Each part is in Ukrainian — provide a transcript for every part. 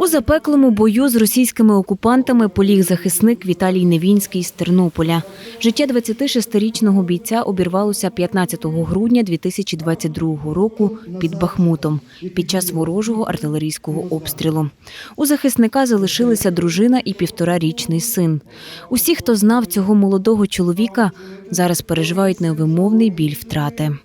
У запеклому бою з російськими окупантами поліг захисник Віталій Невінський з Тернополя. Життя 26-річного бійця обірвалося 15 грудня 2022 року під Бахмутом під час ворожого артилерійського обстрілу. У захисника залишилися дружина і півторарічний син. Усі, хто знав цього молодого чоловіка, зараз переживають невимовний біль втрати.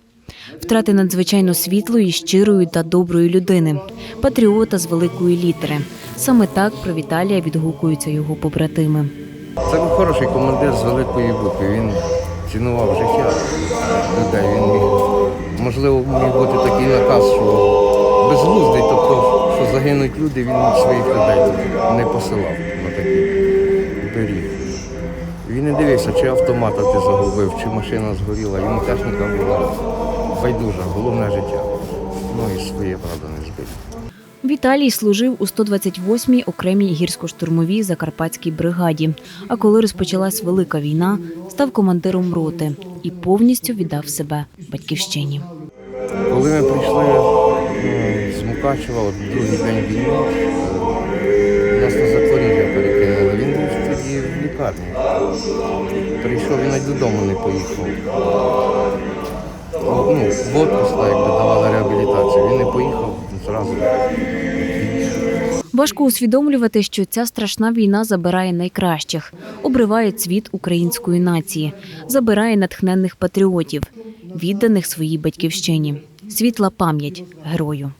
Втрати надзвичайно світлої, щирої та доброї людини, патріота з великої літери. Саме так про Віталія відгукуються його побратими. Це був хороший командир з великої букви. Він цінував життя людей. Він міг, можливо, міг бути такий наказ, що безглуздий, тобто, що загинуть люди, він своїх людей не посилав на такий беріг. Він не дивився, чи автомата ти загубив, чи машина згоріла. Йому техніка була байдужа, головне життя. Ну і своє, правда, не збити. Віталій служив у 128-й окремій гірсько-штурмовій закарпатській бригаді. А коли розпочалась велика війна, став командиром роти і повністю віддав себе батьківщині. Коли ми прийшли е, з Мукачева, от другий день війни, е, нас на Запоріжжя перекинули. Він був тоді в лікарні. Прийшов він навіть додому не поїхав. Ну, в отпуск, якби давали реабілітацію. Він не поїхав зразу. Важко усвідомлювати, що ця страшна війна забирає найкращих, обриває цвіт української нації, забирає натхненних патріотів, відданих своїй батьківщині. Світла пам'ять герою.